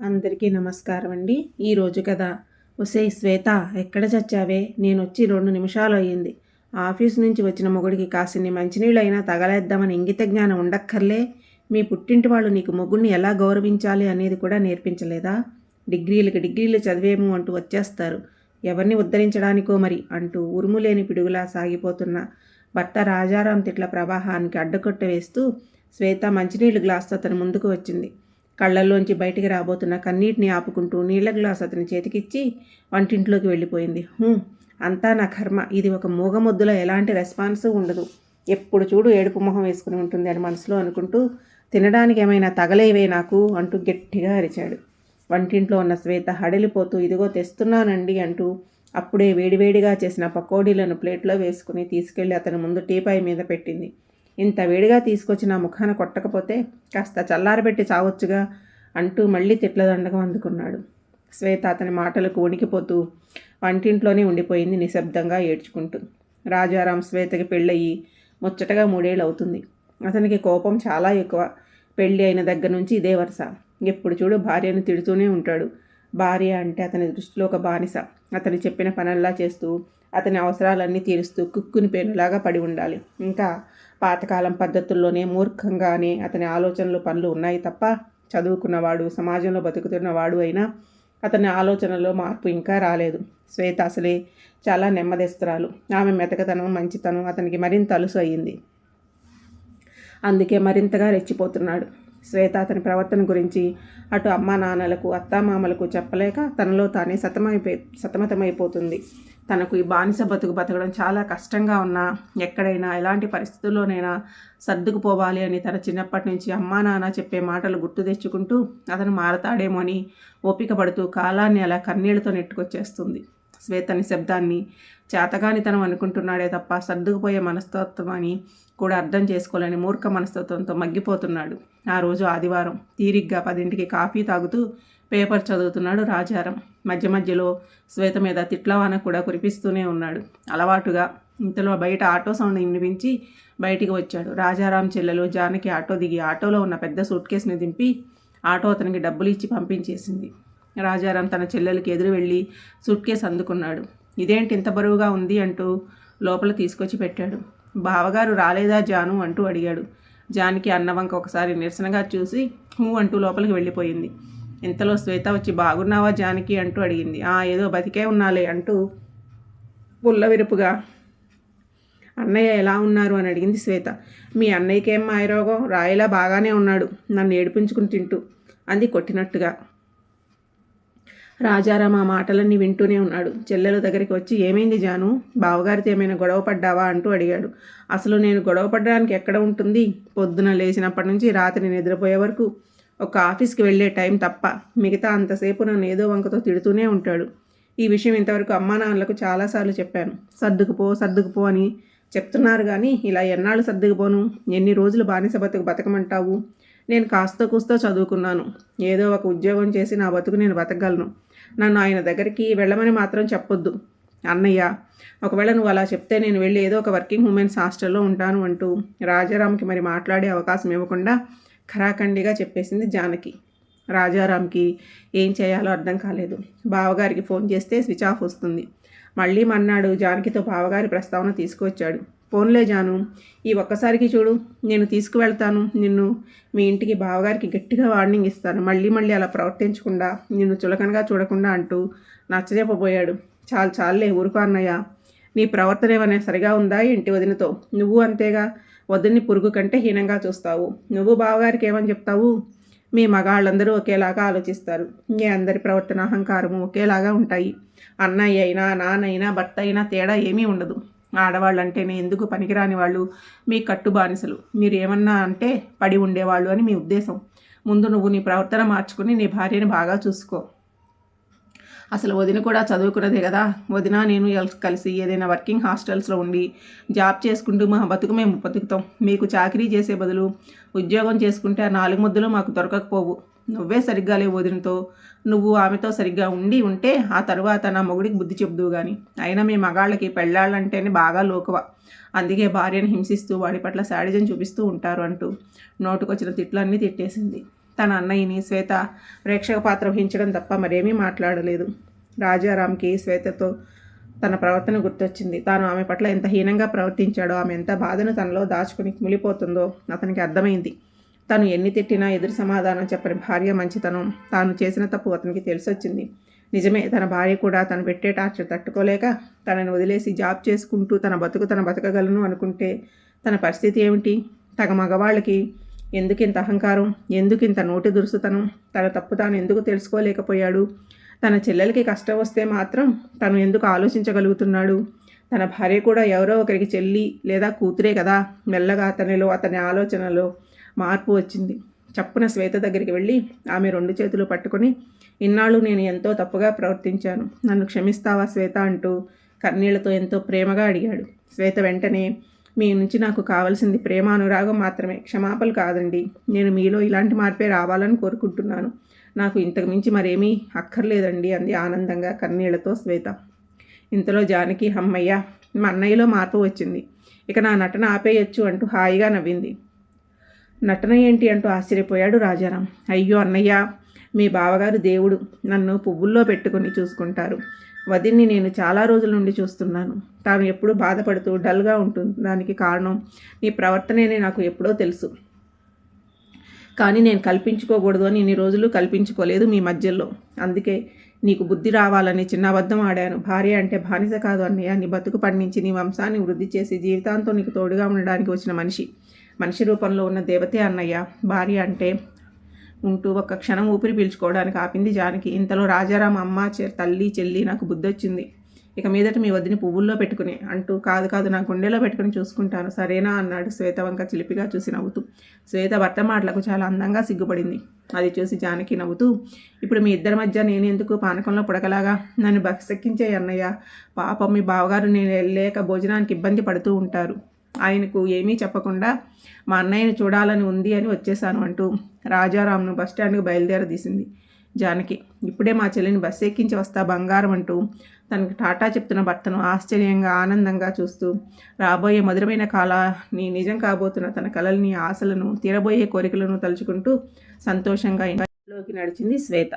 అందరికీ నమస్కారం అండి ఈరోజు కదా ఒసే శ్వేత ఎక్కడ చచ్చావే? నేను వచ్చి రెండు నిమిషాలు అయ్యింది. ఆఫీస్ నుంచి వచ్చిన మొగుడికి కాసిన్ని మంచినీళ్ళైనా తగలేద్దామని ఇంగిత జ్ఞానం ఉండక్కర్లే. మీ పుట్టింటి వాళ్ళు నీకు మొగుడిని ఎలా గౌరవించాలి అనేది కూడా నేర్పించలేదా? డిగ్రీలకు డిగ్రీలు చదివేము అంటూ వచ్చేస్తారు. ఎవరిని ఉద్ధరించడానికో మరి అంటూ ఉరుములేని పిడుగులా సాగిపోతున్న భర్త రాజారాం తిట్ల ప్రవాహానికి అడ్డుకట్ట వేస్తూ శ్వేత మంచినీళ్ళు గ్లాస్తో అతని ముందుకు వచ్చింది. కళ్ళల్లోంచి బయటికి రాబోతున్న కన్నీటిని ఆపుకుంటూ నీళ్ళ గ్లాస్ అతని చేతికిచ్చి వంటింట్లోకి వెళ్ళిపోయింది. "హూ, అంతా నా కర్మ. ఇది ఒక మూగమొద్దులో ఎలాంటి రెస్పాన్స్ ఉండదు. ఎప్పుడు చూడు ఏడుపు మొహం వేసుకుని ఉంటుంది అని మనసులో అనుకుంటూ తినడానికి ఏమైనా తగలేవే నాకు? అంటూ గట్టిగా అరిచాడు. వంటింట్లో ఉన్న శ్వేత హడలిపోతూ ఇదిగో తెస్తున్నానండి అంటూ అప్పుడే వేడివేడిగా చేసిన పకోడీలను ప్లేట్లో వేసుకుని తీసుకెళ్ళి అతని ముందు టీపాయ్ మీద పెట్టింది. ఇంత వేడిగా తీసుకొచ్చి నా ముఖాన కొట్టకపోతే కాస్త చల్లారబెట్టి చావచ్చుగా అంటూ మళ్ళీ తిట్లదండగా అందుకున్నాడు. శ్వేత అతని మాటలకు వణికిపోతూ వంటింట్లోనే ఉండిపోయింది నిశ్శబ్దంగా ఏడ్చుకుంటూ. రాజారాం శ్వేతకి పెళ్ళయి ముచ్చటగా మూడేళ్ళు అవుతుంది అతనికి కోపం చాలా ఎక్కువ. పెళ్ళి అయిన దగ్గర నుంచి ఇదే వరుస. ఎప్పుడు చూడు భార్యను తిడుతూనే ఉంటాడు. భార్య అంటే అతని దృష్టిలో ఒక బానిస. అతను చెప్పిన పనల్లా చేస్తూ అతని అవసరాలన్నీ తీరుస్తూ కుక్కుని పేనులాగా పడి ఉండాలి. ఇంకా పాతకాలం పద్ధతుల్లోనే మూర్ఖంగానే అతని ఆలోచనలు పనులు ఉన్నాయి తప్ప చదువుకున్నవాడు సమాజంలో బతుకుతున్నవాడు అయినా అతని ఆలోచనలో మార్పు ఇంకా రాలేదు. శ్వేత అసలే చాలా నెమ్మదిస్తురాలు. ఆమె మెతకతనం మంచితనం అతనికి మరింత అలుసు అయ్యింది. అందుకే మరింతగా రెచ్చిపోతున్నాడు. శ్వేత అతని ప్రవర్తన గురించి అటు అమ్మా నాన్నలకు అత్తామామలకు చెప్పలేక తనలో తానే సతమైపో సతమతమైపోతుంది. తనకు ఈ బానిస బతుకు బతకడం చాలా కష్టంగా ఉన్నా ఎక్కడైనా ఎలాంటి పరిస్థితుల్లోనైనా సర్దుకుపోవాలి అని తన చిన్నప్పటి నుంచి అమ్మా నాన్న చెప్పే మాటలు గుర్తు తెచ్చుకుంటూ అతను మారతాడేమో అని ఓపిక పడుతూ కాలాన్ని అలా కన్నీళ్ళతో నెట్టుకొచ్చేస్తుంది. శ్వేత నిశ్శబ్దాన్ని చేతగానితనం అనుకుంటున్నాడే తప్ప సర్దుకుపోయే మనస్తత్వం అని కూడా అర్థం చేసుకోలేని మూర్ఖ మనస్తత్వంతో మగ్గిపోతున్నాడు. ఆ రోజు ఆదివారం తీరిగ్గా పదింటికి కాఫీ తాగుతూ పేపర్ చదువుతున్నాడు రాజారం. మధ్య మధ్యలో శ్వేత మీద తిట్లవాన కూడా కురిపిస్తూనే ఉన్నాడు. అలవాటుగా ఇంతలో బయట ఆటో సౌండ్ వినిపించి బయటికి వచ్చాడు. రాజారాం చెల్లెలు జానకి ఆటో దిగి ఆటోలో ఉన్న పెద్ద సూట్ కేసుని దింపి ఆటో అతనికి డబ్బులు ఇచ్చి పంపించేసింది. రాజారాం తన చెల్లెలకి ఎదురు వెళ్ళి సూట్ కేసు అందుకున్నాడు. ఇదేంటి ఇంత బరువుగా ఉంది అంటూ లోపల తీసుకొచ్చి పెట్టాడు. బావగారు రాలేదా జాను అంటూ అడిగాడు. జానికి అన్నవంక ఒకసారి నిరసనగా చూసి హూ అంటూ లోపలికి వెళ్ళిపోయింది. ఇంతలో శ్వేత వచ్చి బాగున్నావా జానకి? అంటూ అడిగింది. ఆ ఏదో బతికే ఉన్నాలే అంటూ పుల్లవిరుపుగా అన్నయ్య ఎలా ఉన్నారు? అని అడిగింది శ్వేత. మీ అన్నయ్యకేం మాయరోగం? రాయిలా బాగానే ఉన్నాడు. నన్ను ఏడిపించుకుని తింటూ అంది కొట్టినట్టుగా. రాజారాం ఆ మాటలన్నీ వింటూనే ఉన్నాడు. చెల్లెల దగ్గరికి వచ్చి ఏమైంది జాను? బావగారితో ఏమైనా గొడవ పడ్డావా? అంటూ అడిగాడు. అసలు నేను గొడవ పడడానికి ఎక్కడ ఉంటుంది? పొద్దున లేచినప్పటి నుంచి రాత్రి నిద్రపోయే వరకు ఒక ఆఫీస్కి వెళ్ళే టైం తప్ప మిగతా అంతసేపు నన్ను ఏదో వంకతో తిడుతూనే ఉంటాడు. ఈ విషయం ఇంతవరకు అమ్మా నాన్నలకు చాలాసార్లు చెప్పాను. సర్దుకుపో సర్దుకుపో అని చెప్తున్నారు కానీ ఇలా ఎన్నాళ్ళు సర్దుకుపోను? ఎన్ని రోజులు బానిస బతుకు బతకమంటావు? నేను కాస్త కూస్తో చదువుకున్నాను. ఏదో ఒక ఉద్యోగం చేసి నా బతుకు నేను బతకగలను. నన్ను ఆయన దగ్గరికి వెళ్ళమని మాత్రం చెప్పొద్దు. అన్నయ్య ఒకవేళ నువ్వు అలా చెప్తే నేను వెళ్ళి ఏదో ఒక వర్కింగ్ ఉమెన్స్ హాస్టల్లో ఉంటాను అంటూ రాజారామ్కి మరి మాట్లాడే అవకాశం ఇవ్వకుండా ఖరాఖండిగా చెప్పేసింది జానకి. రాజారాంకి ఏం చేయాలో అర్థం కాలేదు. బావగారికి ఫోన్ చేస్తే స్విచ్ ఆఫ్ వస్తుంది. మళ్ళీ మన్నాడు జానకితో బావగారి ప్రస్తావన తీసుకువచ్చాడు. ఫోన్లే జాను ఈ ఒక్కసారికి చూడు నేను తీసుకువెళ్తాను. నిన్ను మీ ఇంటికి బావగారికి గట్టిగా వార్నింగ్ ఇస్తాను. మళ్ళీ మళ్ళీ అలా ప్రవర్తించకుండా నిన్ను చులకనగా చూడకుండా అంటూ నచ్చజెప్పబోయాడు. చాలు చాలులే ఊరుకో అన్నయ్య. నీ ప్రవర్తన ఏమైనా సరిగా ఉందా ఇంటి వదినతో? నువ్వు అంతేగా వదిని పురుగు కంటే హీనంగా చూస్తావు. నువ్వు బావగారికి ఏమని చెప్తావు? మీ మగాళ్ళందరూ ఒకేలాగా ఆలోచిస్తారు. మీ అందరి ప్రవర్తన అహంకారము ఒకేలాగా ఉంటాయి. అన్నయ్య అయినా నాన్నైనా భర్త అయినా తేడా ఏమీ ఉండదు. ఆడవాళ్ళంటేనే ఎందుకు పనికిరాని వాళ్ళు? మీ కట్టు బానిసలు మీరు ఏమన్నా అంటే పడి ఉండేవాళ్ళు అని మీ ఉద్దేశం. ముందు నువ్వు నీ ప్రవర్తన మార్చుకుని నీ భార్యని బాగా చూసుకో. అసలు వదిన కూడా చదువుకున్నదే కదా. వదిన నేను కలిసి ఏదైనా వర్కింగ్ హాస్టల్స్లో ఉండి జాబ్ చేసుకుంటూ మా బతుకు మేము బతుకుతాం. మీకు చాకరీ చేసే బదులు ఉద్యోగం చేసుకుంటే ఆ నాలుగు ముద్దలు మాకు దొరకకపోవు. నువ్వే సరిగ్గా లేవు వదినతో. నువ్వు ఆమెతో సరిగ్గా ఉండి ఉంటే ఆ తర్వాత నా మొగుడికి బుద్ధి చెబుదువు కానీ అయినా మీ మగాళ్ళకి పెళ్ళాళ్ళంటేనే బాగా లోకువ. అందుకే భార్యను హింసిస్తూ వాడి పట్ల శాడిజం చూపిస్తూ ఉంటారు అంటూ నోటుకొచ్చిన తిట్లన్నీ తిట్టేసింది. తన అన్నయ్యని శ్వేత ప్రేక్షక పాత్ర వహించడం తప్ప మరేమీ మాట్లాడలేదు. రాజారాంకి శ్వేతతో తన ప్రవర్తన గుర్తొచ్చింది. తాను ఆమె పట్ల ఎంత హీనంగా ప్రవర్తించాడో ఆమె ఎంత బాధను తనలో దాచుకుని కుమిలిపోతుందో అతనికి అర్థమైంది. తను ఎన్ని తిట్టినా ఎదురు సమాధానం చెప్పని భార్య మంచితనం తాను చేసిన తప్పు అతనికి తెలిసొచ్చింది. నిజమే తన భార్య కూడా తను పెట్టే టార్చర్ తట్టుకోలేక తనని వదిలేసి జాబ్ చేసుకుంటూ తన బతుకు తన బతకగలను అనుకుంటే తన పరిస్థితి ఏమిటి? తగ మగవాళ్ళకి ఎందుకింత అహంకారం? ఎందుకింత నోటి దురుసుతనం? తన తప్పు తాను ఎందుకు తెలుసుకోలేకపోయాడు? తన చెల్లెలకి కష్టం వస్తే మాత్రం తను ఎందుకు ఆలోచించగలుగుతున్నాడు? తన భార్య కూడా ఎవరో ఒకరికి చెల్లి లేదా కూతురే కదా? మెల్లగా అతనిలో అతని ఆలోచనలో మార్పు వచ్చింది. చప్పున శ్వేత దగ్గరికి వెళ్ళి ఆమె రెండు చేతులు పట్టుకొని ఇన్నాళ్ళు నేను ఎంతో తప్పుగా ప్రవర్తించాను. నన్ను క్షమిస్తావా శ్వేత? అంటూ కన్నీళ్ళతో ఎంతో ప్రేమగా అడిగాడు. శ్వేత వెంటనే మీ నుంచి నాకు కావలసింది ప్రేమ అనురాగం మాత్రమే. క్షమాపలు కాదండి. నేను మీలో ఇలాంటి మార్పే రావాలని కోరుకుంటున్నాను. నాకు ఇంతకు మించి మరేమీ అక్కర్లేదండి అంది ఆనందంగా కన్నీళ్ళతో శ్వేత. ఇంతలో జానకి హమ్మయ్య మా అన్నయ్యలో మార్పు వచ్చింది. ఇక నా నటన ఆపేయచ్చు అంటూ హాయిగా నవ్వింది. నటన ఏంటి అంటూ ఆశ్చర్యపోయాడు రాజారాం. అయ్యో అన్నయ్య మీ బావగారు దేవుడు. నన్ను పువ్వుల్లో పెట్టుకుని చూసుకుంటారు. వదిన్ని నేను చాలా రోజుల నుండి చూస్తున్నాను. తాను ఎప్పుడూ బాధపడుతూ డల్గా ఉంటుంది. దానికి కారణం నీ ప్రవర్తనే నాకు ఎప్పుడో తెలుసు. కానీ నేను కల్పించుకోకూడదు అని ఇన్ని రోజులు కల్పించుకోలేదు మీ మధ్యలో. అందుకే నీకు బుద్ధి రావాలని చిన్న అబద్ధం ఆడాను. భార్య అంటే బానిస కాదు అన్నయ్య. నీ బతుకు పండించి నీ వంశాన్ని వృద్ధి చేసి జీవితాంతం నీకు తోడుగా ఉండడానికి వచ్చిన మనిషి. మనిషి రూపంలో ఉన్న దేవతే అన్నయ్య. భార్య అంటే ఉంటూ ఒక్క క్షణం ఊపిరి పీల్చుకోవడానికి ఆపింది జానకి. ఇంతలో రాజారాం అమ్మ తల్లి చెల్లి నాకు బుద్ధొచ్చింది. ఇక మీదట మీ వద్దని పువ్వుల్లో పెట్టుకుని అంటూ కాదు కాదు నా గుండెలో పెట్టుకుని చూసుకుంటాను. సరేనా అన్నాడు శ్వేత వంక చిలిపిగా చూసి నవ్వుతూ. శ్వేత భర్త మాటలకు చాలా అందంగా సిగ్గుపడింది. అది చూసి జానకి నవ్వుతూ ఇప్పుడు మీ ఇద్దరి మధ్య నేను ఎందుకు పానకంలో పుడకలాగా? నన్ను బస్సెక్కించే అన్నయ్య. పాపం మీ బావగారు నేను వెళ్ళలేక భోజనానికి ఇబ్బంది పడుతూ ఉంటారు. ఆయనకు ఏమీ చెప్పకుండా మా అన్నయ్యని చూడాలని ఉంది అని వచ్చేసాను అంటూ రాజారాంను బస్టాండ్కి బయలుదేరదీసింది. జానకి ఇప్పుడే మా చెల్లిని బస్సు ఎక్కించి వస్తా బంగారం అంటూ తనకి టాటా చెప్తున్న భర్తను ఆశ్చర్యంగా ఆనందంగా చూస్తూ రాబోయే మధురమైన కాలాన్ని నిజం కాబోతున్న తన కలల్ని ఆశలను తీరబోయే కోరికలను తలుచుకుంటూ సంతోషంగా ఇంట్లోకి నడిచింది శ్వేత.